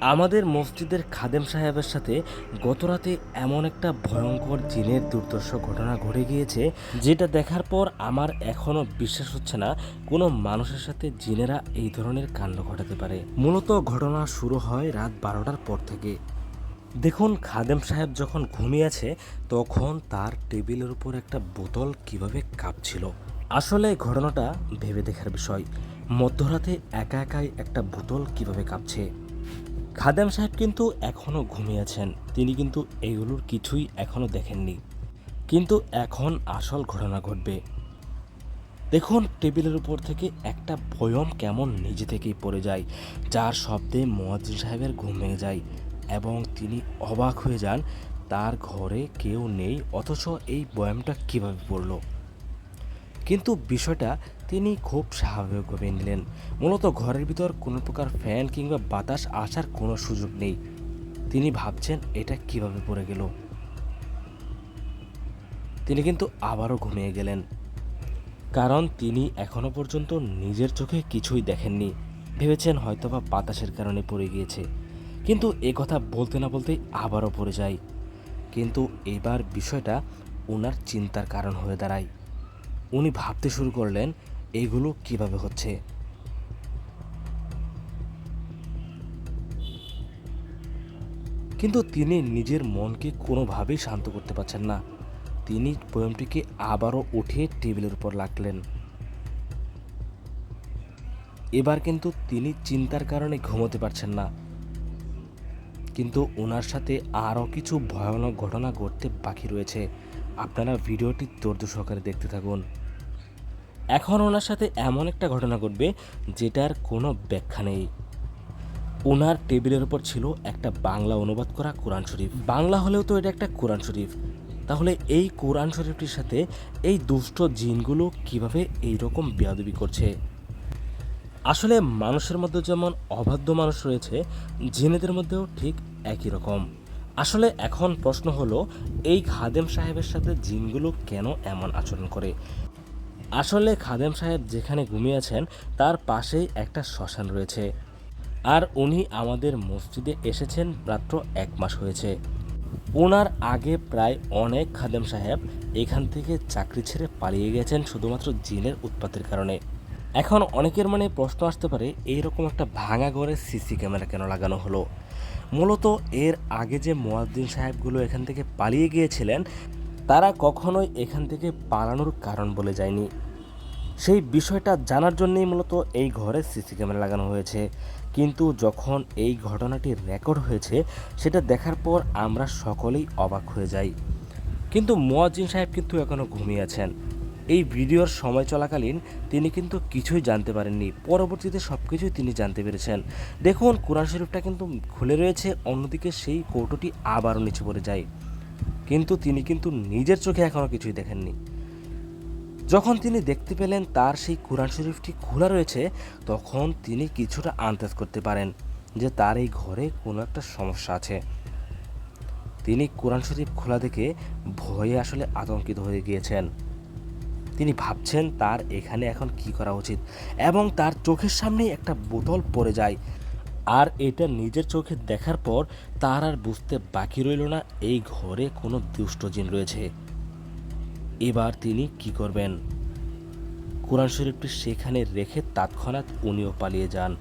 আমাদের মসজিদের খাদেম সাহেবের সাথে গতরাতে এমন একটা ভয়ঙ্কর জিনের দুর্দর্শ ঘটনা ঘটে গিয়েছে, যেটা দেখার পর আমার এখনও বিশ্বাস হচ্ছে না কোনো মানুষের সাথে জিনেরা এই ধরনের কাণ্ড ঘটাতে পারে। মূলত ঘটনা শুরু হয় রাত বারোটার পর থেকে। দেখুন, খাদেম সাহেব যখন ঘুমিয়ে আছে, তখন তার টেবিলের উপর একটা বোতল কীভাবে কাঁপছিল। আসলে ঘটনাটা ভেবে দেখার বিষয়। মধ্যরাতে একা একাই একটা বোতল কীভাবে কাঁপছে? খাদেম সাহেব কিন্তু এখনও ঘুমিয়েছেন তিনি কিন্তু এইগুলোর কিছুই এখনও দেখেননি। কিন্তু এখন আসল ঘটনা ঘটবে। দেখুন, টেবিলের উপর থেকে একটা ভয়ম কেমন নিজে থেকেই পড়ে যায়। যার শব্দে মোয়াজ্জিন সাহেবের ঘুম ভেঙে যায় এবং তিনি অবাক হয়ে যান, তার ঘরে কেউ নেই, অথচ এই বয়ামটা কীভাবে পড়ল? কিন্তু বিষয়টা তিনি খুব স্বাভাবিকভাবে নিলেন। মূলত ঘরের ভিতর কোনো প্রকার ফ্যান কিংবা বাতাস আসার কোনো সুযোগ নেই। তিনি ভাবছেন এটা কীভাবে পড়ে গেল। তিনি কিন্তু আবারও ঘুমিয়ে গেলেন। কারণ তিনি এখনও পর্যন্ত নিজের চোখে কিছুই দেখেননি। ভেবেছেন হয়তোবা বাতাসের কারণে পড়ে গিয়েছে। কিন্তু এ কথা বলতে না বলতেই আবারও পড়ে যায়। কিন্তু এবার বিষয়টা ওনার চিন্তার কারণ হয়ে দাঁড়ায়। উনি ভাবতে শুরু করলেন এইগুলো কীভাবে হচ্ছে? কিন্তু তিনি নিজের মনকে কোনোভাবেই শান্ত করতে পারছেন না। তিনি পোয়েমটিকে আবারও উঠে টেবিলের উপর রাখলেন। এবার কিন্তু তিনি চিন্তার কারণে ঘুমোতে পারছেন না। কিন্তু ওনার সাথে আরও কিছু ভয়ানক ঘটনা ঘটতে বাকি রয়েছে। আপনারা ভিডিওটি ধৈর্য সহকারে দেখতে থাকুন। এখন ওনার সাথে এমন একটা ঘটনা ঘটবে যেটার কোনো ব্যাখ্যা নেই। ওনার টেবিলের উপর ছিল একটা বাংলা অনুবাদ করা কোরআন শরীফ। বাংলা হলেও তো এটা একটা কোরআন শরীফ। তাহলে এই কোরআন শরীফটির সাথে এই দুষ্ট জিনগুলো কীভাবে এই রকম বেয়াদবি করছে? আসলে মানুষের মধ্যে যেমন অবাধ্য মানুষ রয়েছে, জিনেদের মধ্যেও ঠিক একই রকম। আসলে এখন প্রশ্ন হলো, এই খাদেম সাহেবের সাথে জিনগুলো কেন এমন আচরণ করে? আসলে খাদেম সাহেব যেখানে ঘুমিয়ে আছেন, তার পাশেই একটা শ্মশান রয়েছে। আর উনি আমাদের মসজিদে এসেছেন মাত্র এক মাস হয়েছে। ওনার আগে প্রায় অনেক খাদেম সাহেব এখান থেকে চাকরি ছেড়ে পালিয়ে গেছেন শুধুমাত্র জিনের উৎপাতের কারণে। এখন অনেকের মনে প্রশ্ন আসতে পারে, এইরকম একটা ভাঙা ঘরে সিসি ক্যামেরা কেন লাগানো হলো? মূলত এর আগে যে মোয়াদ্দিন সাহেবগুলো এখান থেকে পালিয়ে গিয়েছিলেন, তারা কখনোই এখান থেকে পালানোর কারণ বলে যায়নি। সেই বিষয়টা জানার জন্যই মূলত এই ঘরে সিসি ক্যামেরা লাগানো হয়েছে। কিন্তু যখন এই ঘটনাটি রেকর্ড হয়েছে, সেটা দেখার পর আমরা সকলেই অবাক হয়ে যাই। কিন্তু মোয়াজ্জিন সাহেব কিন্তু এখনও ঘুমিয়ে আছেন। এই ভিডিওর সময় চলাকালীন তিনি কিন্তু কিছুই জানতে পারেননি। পরবর্তীতে সব কিছুই তিনি জানতে পেরেছেন। দেখুন, কোরআন শরীফটা কিন্তু খুলে রয়েছে, অন্যদিকে সেই কৌটোটি আবারও নিচে পড়ে যায়। কিন্তু তিনি কিন্তু নিজের চোখে এখনও কিছুই দেখেননি। যখন তিনি দেখতে পেলেন তার সেই কোরআন শরীফটি খোলা রয়েছে, তখন তিনি কিছুটা আন্দাজ করতে পারেন যে তার এই ঘরে কোনো একটা সমস্যা আছে। তিনি কোরআন শরীফ খোলা দেখে ভয়ে আসলে আতঙ্কিত হয়ে গিয়েছেন। তিনি ভাবছেন তার এখানে এখন কি করা উচিত এবং তার চোখের সামনেই একটা বোতল পড়ে যায়। আর এটা নিজের চোখে দেখার পর তার আর বুঝতে বাকি রইল না, এই ঘরে কোনো দুষ্ট জিন রয়েছে। এবার তিনি কি করবেন? কোরআন শরীফটি সেখানে রেখে তৎক্ষণাৎ উনিও পালিয়ে যান।